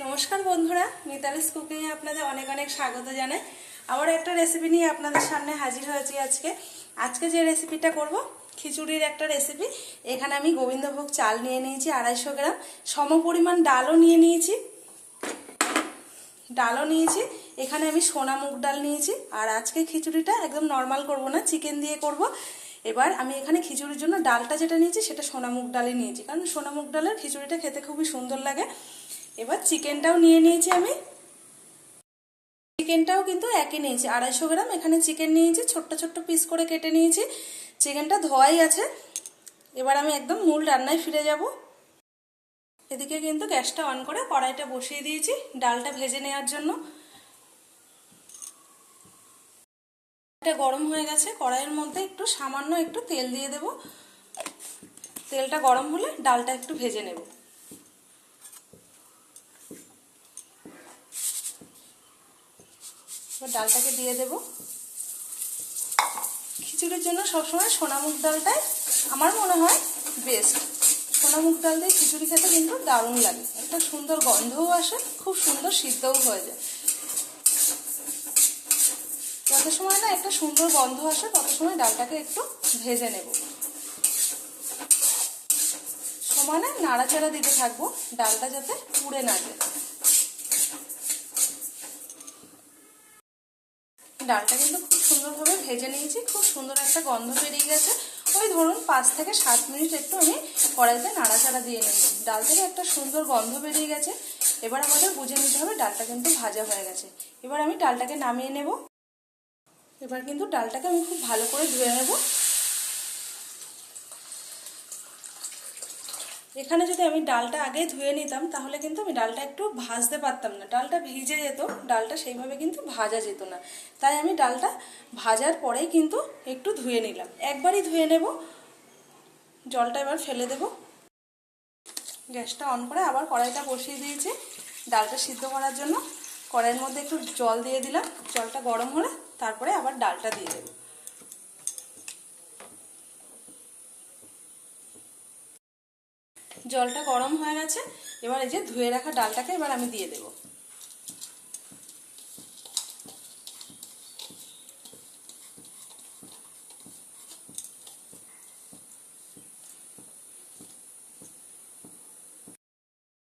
নমস্কার বন্ধুরা, মিতালিস কুকিংয়ে আপনাদের অনেক অনেক স্বাগত জানাই। আবার একটা রেসিপি নিয়ে আপনাদের সামনে হাজির হয়েছি আজকে। আজকে যে রেসিপিটা করব, খিচুড়ির একটা রেসিপি এখানে আমি গোবিন্দভোগ চাল নিয়ে নিয়েছি, আড়াইশো গ্রাম। সম পরিমাণ ডালও নিয়ে নিয়েছি। ডালও নিয়েছি, এখানে আমি সোনা মুগ ডাল নিয়েছি। আর আজকে খিচুড়িটা একদম নর্মাল করব না চিকেন দিয়ে করব। এবার আমি এখানে খিচুড়ির জন্য ডালটা যেটা নিয়েছি, সেটা সোনা মুগ ডালে নিয়েছি। কারণ সোনা মুগ ডালের খিচুড়িটা খেতে খুবই সুন্দর লাগে। এবার চিকেনটাও নিয়ে নিয়েছি আমি। চিকেনটাও কিন্তু একই নিয়েছি, আড়াইশো গ্রাম। এখানে চিকেন নিয়েছি, ছোট্ট ছোট্ট পিস করে কেটে নিয়েছি। চিকেনটা ধোয়াই আছে। এবার আমি একদম মূল রান্নায় ফিরে যাব। এদিকে কিন্তু গ্যাসটা অন করে কড়াইটা বসিয়ে দিয়েছি ডালটা ভেজে নেওয়ার জন্য। এটা গরম হয়ে গেছে, কড়াইয়ের মধ্যে একটু সামান্য একটু তেল দিয়ে দেব। তেলটা গরম হলে ডালটা একটু ভেজে নেব। এবার ডালটাকে দিয়ে দেব। খিচুড়ির জন্য সবসময় সোনা মুগ ডালটাই আমার মনে হয় বেস্ট সোনা মুগ ডাল দিয়ে খিচুড়ি খেতে কিন্তু দারুণ লাগে। একটা সুন্দর গন্ধও আসে, খুব সুন্দর সিদ্ধও হয়ে যায়। যত সময় না একটা সুন্দর গন্ধ আসে, তত সময় ডালটাকে একটু ভেজে নেব। সমানে নাড়াচাড়া দিতে থাকব, ডালটা যাতে পুড়ে না যায়। ডালটা কিন্তু খুব সুন্দরভাবে ভেজে নিয়েছি, খুব সুন্দর একটা গন্ধ বেরিয়ে গেছে। ওই ধরুন পাঁচ থেকে সাত মিনিট একটু আমি কড়াইতে নাড়াচাড়া দিয়ে নেব। ডাল থেকে একটা সুন্দর গন্ধ বেরিয়ে গেছে। এবার আমাদের বুঝে নিতে হবে ডালটা কিন্তু ভাজা হয়ে গেছে। এবার আমি ডালটাকে নামিয়ে নেব। এবার কিন্তু ডালটাকে আমি খুব ভালো করে ধুয়ে নেব। এখানে যদি আমি ডালটা আগে ধুয়ে নিতাম, তাহলে কিন্তু আমি ডালটা একটু ভাজতে পারতাম না। ডালটা ভিজে যেত, ডালটা সেইভাবে কিন্তু ভাজা যেত না। তাই আমি ডালটা ভাজার পরেই কিন্তু একটু ধুয়ে নিলাম। একবারই ধুয়ে নেব। জলটা এবার ফেলে দেব। গ্যাসটা অন করে আবার কড়াইটা বসিয়ে দিয়েছি ডালটা সিদ্ধ করার জন্য। কড়াইয়ের মধ্যে একটু জল দিয়ে দিলাম। জলটা গরম হলে তারপরে আবার ডালটা দিয়ে দেব। জলটা গরম হয়ে গেছে। এবার এই যে ধুয়ে রাখা ডালটাকে এবার আমি দিয়ে দেব।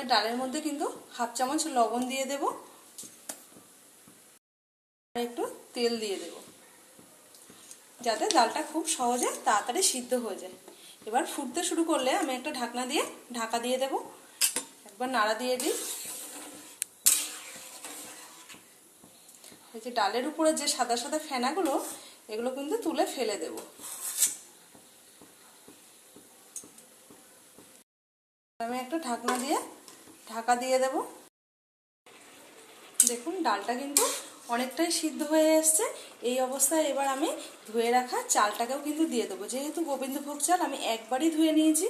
ডালের মধ্যে কিন্তু হাফ চামচ লবণ দিয়ে দেব। আর একটু তেল দিয়ে দেব। যাতে ডালটা খুব সহজে তাড়াতাড়ি সিদ্ধ হয়ে যায়। এবার ফুটতে শুরু করলে আমি একটা ঢাকনা দিয়ে ঢাকা দিয়ে দেব। একবার নাড়া দিয়ে দিই। এই যে ডালের উপরে যে সাদা সাদা ফেনাগুলো, এগুলো কিন্তু তুলে ফেলে দেব। আমি একটা ঢাকনা দিয়ে ঢাকা দিয়ে দেব। দেখুন, ডালটা কিন্তু অনেকটাই সিদ্ধ হয়ে এসছে। এই অবস্থায় এবার আমি ধুয়ে রাখা চালটাকেও কিন্তু দিয়ে দেবো। যেহেতু গোবিন্দভোগ চাল আমি একবারই ধুয়ে নিয়েছি,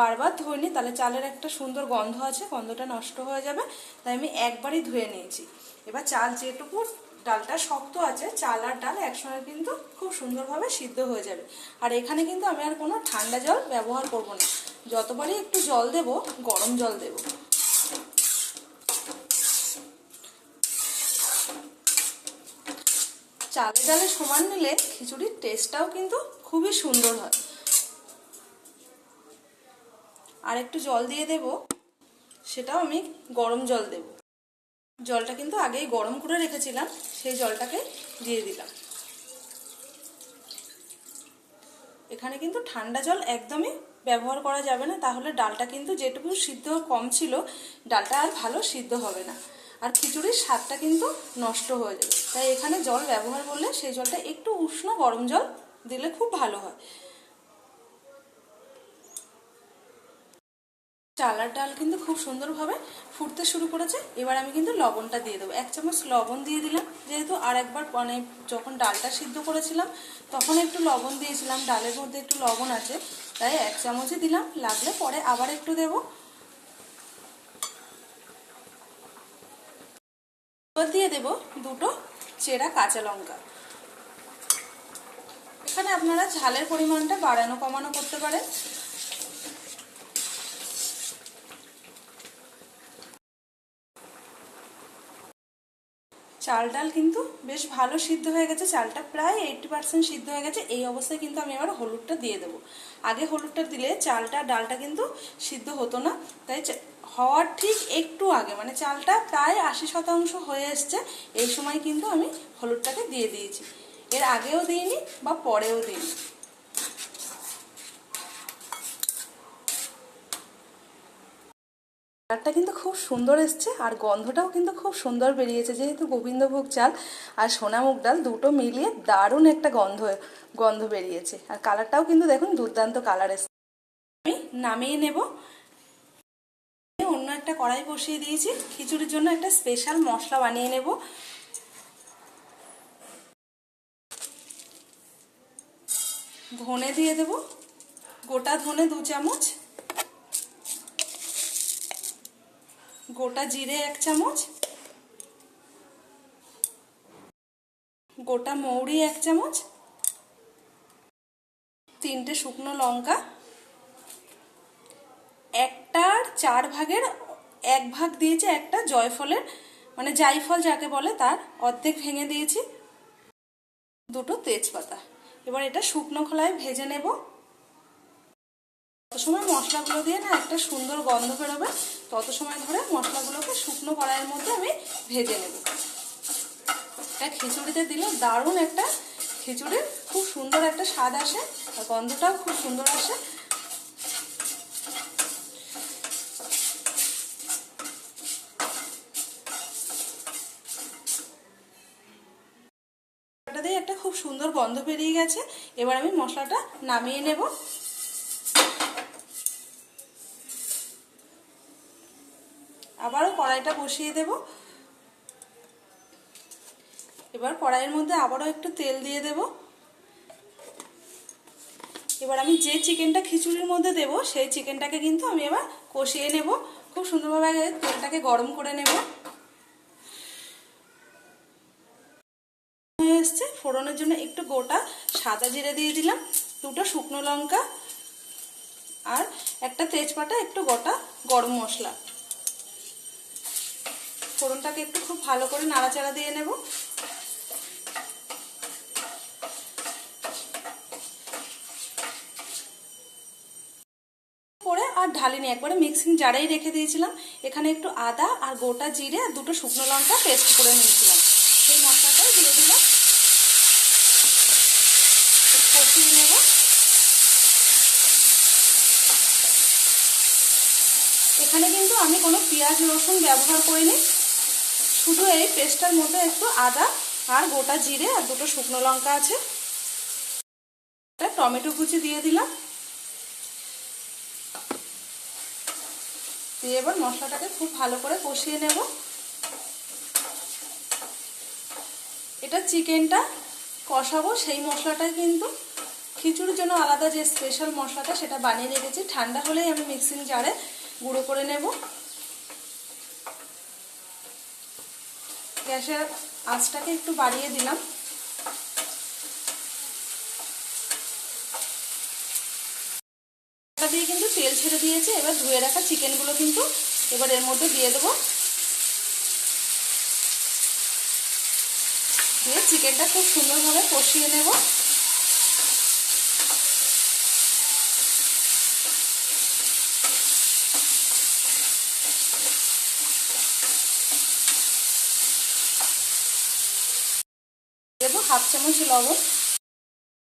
বারবার ধুয়ে নিই তাহলে চালের একটা সুন্দর গন্ধ আছে, গন্ধটা নষ্ট হয়ে যাবে, তাই আমি একবারই ধুয়ে নিয়েছি। এবার চাল যেটুকু ডালটা শক্ত আছে, চাল আর ডাল একসঙ্গে কিন্তু খুব সুন্দরভাবে সিদ্ধ হয়ে যাবে। আর এখানে কিন্তু আমি আর কোনো ঠান্ডা জল ব্যবহার করব না। যতবারই একটু জল দেব, গরম জল দেবো। চালে ডালে সমান নিলে খিচুড়ির টেস্টটাও কিন্তু খুবই সুন্দর হয়। আর একটু জল দিয়ে দেব, সেটাও আমি গরম জল দেব। জলটা কিন্তু আগেই গরম করে রেখেছিলাম, সেই জলটাকে দিয়ে দিলাম। এখানে কিন্তু ঠান্ডা জল একদমই ব্যবহার করা যাবে না, তাহলে ডালটা কিন্তু যেটুকু সিদ্ধ কম ছিল, ডালটা আর ভালো সিদ্ধ হবে না। আর খিচুড়ির স্বাদটা কিন্তু নষ্ট হয়ে যাবে। তাই এখানে জল ব্যবহার করলে সেই জলটা একটু উষ্ণ গরম জল দিলে খুব ভালো হয়। চালার ডাল কিন্তু খুব সুন্দরভাবে ফুটতে শুরু করেছে। এবার আমি কিন্তু লবণটা দিয়ে দেবো। এক চামচ লবণ দিয়ে দিলাম। যেহেতু আর একবার মানে যখন ডালটা সিদ্ধ করেছিলাম, তখন একটু লবণ দিয়েছিলাম। ডালের মধ্যে একটু লবণ আছে, তাই এক চামচই দিলাম। লাগলে পরে আবার একটু দেবো। এবার দিয়ে দেব দুটো চেরা কাঁচা লঙ্কা। এখানে আপনারা ঝালের পরিমাণটা বাড়ানো কমানো করতে পারেন। চাল ডাল কিন্তু বেশ ভালো সিদ্ধ হয়ে গেছে, চালটা প্রায় এইটটি পার্সেন্ট সিদ্ধ হয়ে গেছে। এই অবস্থায় কিন্তু আমি এবার হলুদটা দিয়ে দেবো। আগে হলুদটা দিলে চালটা, ডালটা কিন্তু সিদ্ধ হতো না, তাই হওয়ার ঠিক একটু আগে মানে চালটা প্রায় আশি শতাংশ হয়ে এসছে, এই সময় কিন্তু আমি হলুদটাকে দিয়ে দিয়েছি। এর আগেও দিইনি বা পরেও দিইনি। কালারটা কিন্তু খুব সুন্দর এসছে, আর গন্ধটাও কিন্তু খুব সুন্দর বেরিয়েছে, যেহেতু গোবিন্দভোগ চাল আর সোনামুগ ডাল দুটো মিলিয়ে দারুণ একটা গন্ধ গন্ধ বেরিয়েছে। আর কালারটাও কিন্তু দেখুন দুর্দান্ত কালার এসছে। আমি নামিয়ে নেব। একটা কড়াই বসিয়ে দিয়েছি। খিচুড়ির জন্য একটা স্পেশাল মশলা বানিয়ে নেব। ধনে দিয়ে দেব। গোটা ধনে দু চামচ। গোটা জিরে এক চামচ। গোটা মৌরি এক চামচ। তিনটে শুকনো লঙ্কা। একটার চার ভাগের এক ভাগ দিয়েছে একটা জয়ফলের মানে জাইফল যাকে বলে তার অর্ধেক ভেঙে দিয়েছি। দুটো তেজপাতা। এবার এটা শুকনো খোলায় ভেজে নেব। তত সময় মশলাগুলো দিয়ে না একটা সুন্দর গন্ধ বেরোবে, তত সময় ধরে মশলাগুলোকে শুকনো কড়াইয়ের মধ্যে আমি ভেজে নেব। এটা খিচুড়িতে দিলে দারুণ একটা খিচুড়ির খুব সুন্দর একটা স্বাদ আসে, আর গন্ধটাও খুব সুন্দর আসে। গন্ধ বেরিয়ে গেছে, এবার আমি মশলাটা নামিয়ে নেব। আবারও কড়াইটা বসিয়ে দেব। এবার কড়াইয়ের মধ্যে আবারও একটু তেল দিয়ে দেব। এবার আমি যে চিকেনটা খিচুড়ির মধ্যে দেব, সেই চিকেনটাকে কিন্তু আমি এবার কষিয়ে নেব। খুব সুন্দরভাবে তেলটাকে গরম করে নেব হয়ে এসছে ফোড়নের জন্য একটু গোটা সাদা জিরে দিয়ে দিলাম, দুটো শুকনো লঙ্কা আর একটা তেজপাতা, একটু গোটা গরম মশলা। ফোড়নটাকে একটু খুব ভালো করে নাড়াচাড়া দিয়ে নেব। আর ঢালিনি, একবারে মিক্সিং জারেই রেখে দিয়েছিলাম। এখানে একটু আদা আর গোটা জিরে আর দুটো শুকনো লঙ্কা পেস্ট করে নিয়েছিলাম। সেই মশলাটাই দিয়ে দিলাম। নেব এখানে কিন্তু আমি কোনো পেঁয়াজ, রসুন ব্যবহার করিনি। শুধু এই পেস্টটার মধ্যে একটু আদা আর গোটা জিরে আর দুটো শুকনো লঙ্কা আছে। টমেটো কুচি দিয়ে দিলাম। দিয়ে এবার মশলাটাকে খুব ভালো করে কষিয়ে নেব। এটা চিকেনটা কষাবো সেই মশলাটাই কিন্তু। খিচুড়ির জন্য আলাদা যে স্পেশাল মশলাটা সেটা বানিয়ে রেখেছি। ঠান্ডা হলেই আমি মিক্সিং জারে গুঁড়ো করে নেব। গ্যাসের আঁচটাকে একটু বাড়িয়ে দিলাম। দিয়ে কিন্তু তেল ছেড়ে দিয়েছে। এবার ধুয়ে রাখা চিকেনগুলো কিন্তু এবার এর মধ্যে দিয়ে দেবো। দিয়ে চিকেনটা খুব সুন্দরভাবে কষিয়ে নেব। হাফ চামচ লবণ।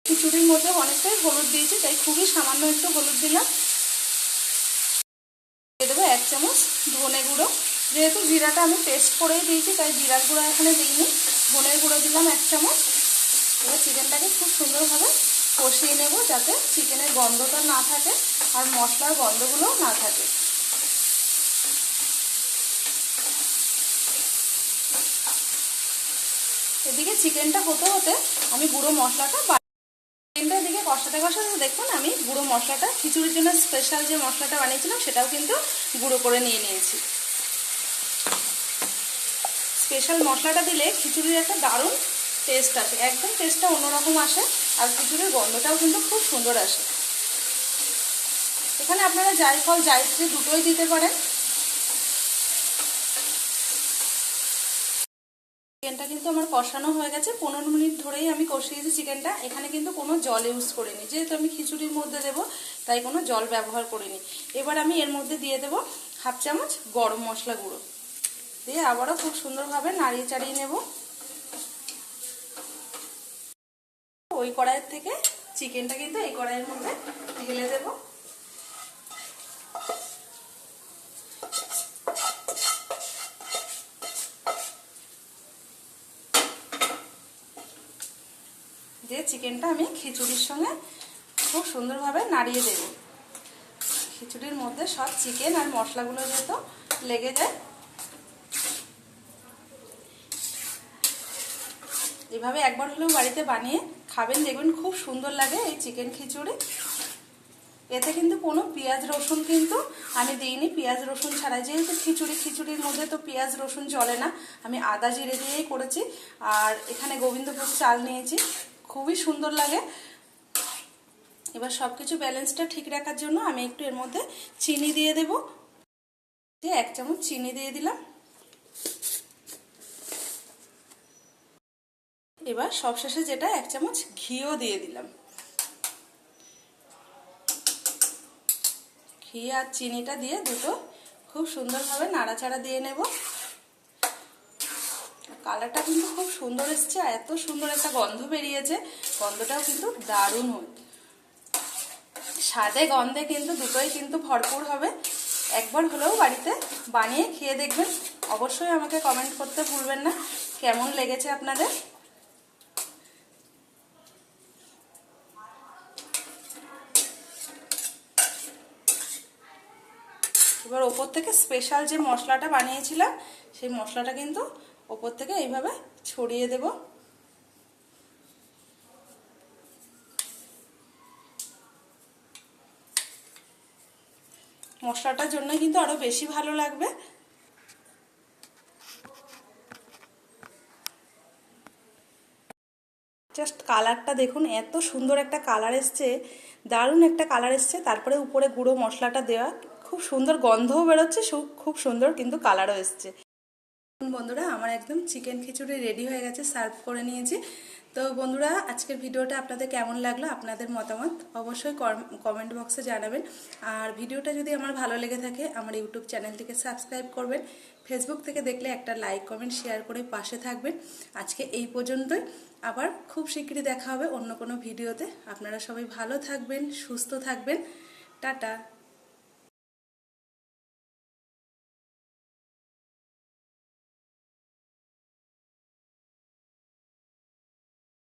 খিচুড়ির মধ্যে অনেকটাই হলুদ দিয়েছি, তাই খুবই সামান্য একটু হলুদ দিলাম। দিয়ে দেবো এক চামচ ধনে গুঁড়ো। যেহেতু জিরাটা আমি পেস্ট করেই দিয়েছি, তাই জিরার গুঁড়ো এখানে দিইনি। ধনের গুঁড়ো দিলাম এক চামচ। এবার চিকেনটাকে খুব সুন্দরভাবে কষিয়ে নেব যাতে চিকেনের গন্ধটা না থাকে আর মশলার গন্ধগুলোও না থাকে। এদিকে চিকেনটা হতে হতে আমি গুঁড়ো মশলাটা চিকেনটার দিকে কষাতে কষাতে দেখুন আমি গুঁড়ো মশলাটা, খিচুড়ির জন্য স্পেশাল যে মশলাটা বানিয়েছিলাম সেটাও কিন্তু গুঁড়ো করে নিয়ে নিয়েছি। স্পেশাল মশলাটা দিলে খিচুড়ির একটা দারুণ টেস্ট আসে, একদম টেস্টটা অন্যরকম আসে আর খিচুড়ির গন্ধটাও কিন্তু খুব সুন্দর আসে। এখানে আপনারা জায়ফল জায়ত্রী দুটোই দিতে পারেন। চিকেনটা কিন্তু আমার কষানো হয়ে গেছে। পনেরো মিনিট ধরেই আমি কষিয়েছি চিকেনটা। এখানে কিন্তু কোনো জল ইউজ করিনি। যেহেতু আমি খিচুড়ির মধ্যে দেবো, তাই কোনো জল ব্যবহার করিনি। এবার আমি এর মধ্যে দিয়ে দেবো হাফ চামচ গরম মশলা গুঁড়ো। দিয়ে আবারও খুব সুন্দরভাবে নাড়িয়ে চাড়িয়ে নেব। ওই কড়াইয়ের থেকে চিকেনটা কিন্তু এই কড়াইয়ের মধ্যে ঢেলে দেবো দিয়ে চিকেনটা আমি খিচুড়ির সঙ্গে খুব সুন্দরভাবে নাড়িয়ে দেব। খিচুড়ির মধ্যে সব চিকেন আর মশলাগুলো যেহেতু লেগে যায়, এভাবে একবার হলেও বাড়িতে বানিয়ে খাবেন। দেখবেন খুব সুন্দর লাগে এই চিকেন খিচুড়ি। এতে কিন্তু কোনো পেঁয়াজ রসুন কিন্তু আমি দিইনি। পেঁয়াজ রসুন ছাড়াই যেহেতু খিচুড়ি, খিচুড়ির মধ্যে তো পেঁয়াজ রসুন চলে না। আমি আদা জিরে দিয়েই করেছি। আর এখানে গোবিন্দভোগ চাল নিয়েছি। খুবই সুন্দর লাগে। এবার সব কিছু ব্যালেন্সটা ঠিক রাখার জন্য আমি একটু এর মধ্যে চিনি দিয়ে দেব। দিয়ে এক চামচ চিনি দিয়ে দিলাম। এবার সবশেষে যেটা এক চামচ ঘিও দিয়ে দিলাম। ঘি আর চিনিটা দিয়ে দুটো খুব সুন্দরভাবে নাড়াচাড়া দিয়ে নেব। কালারটা কিন্তু খুব সুন্দর এসছে আর এত সুন্দর একটা গন্ধ বেরিয়েছে। গন্ধটাও কিন্তু দারুণ হয়। স্বাদে গন্ধে কিন্তু দুটোই কিন্তু ভরপুর হবে। একবার হলেও বাড়িতে বানিয়ে খেয়ে দেখবেন। অবশ্যই আমাকে কমেন্ট করতে ভুলবেন না। কেমন লেগেছে আপনাদের? এবার ওপর থেকে স্পেশাল যে মশলাটা বানিয়েছিলাম, সেই মশলাটা কিন্তু ওপর থেকে এইভাবে ছড়িয়ে দেব। মশলাটার জন্য কিন্তু আরও বেশি ভালো লাগবে। জাস্ট কালারটা দেখুন, এত সুন্দর একটা কালার এসছে, দারুণ একটা কালার এসছে। তারপরে উপরে গুঁড়ো মশলাটা দেওয়া, খুব সুন্দর গন্ধও বেরোচ্ছে খুব সুন্দর কিন্তু কালারও এসছে। বন্ধুরা, আমার একদম চিকেন খিচুড়ি রেডি হয়ে গেছে সার্ভ করে নিয়েছি। তো বন্ধুরা, আজকের ভিডিওটা আপনাদের কেমন লাগল, আপনাদের মতামত অবশ্যই কমেন্ট বক্সে জানাবেন। আর ভিডিওটা যদি আমার ভালো লেগে থাকে, আমার ইউটিউব চ্যানেলটিকে সাবস্ক্রাইব করবেন। ফেসবুক থেকে দেখলে একটা লাইক কমেন্ট শেয়ার করে পাশে থাকবেন। আজকে এই পর্যন্তই। আবার খুব শীঘ্রই দেখা হবে অন্য কোনো ভিডিওতে। আপনারা সবাই ভালো থাকবেন, সুস্থ থাকবেন। টাটা।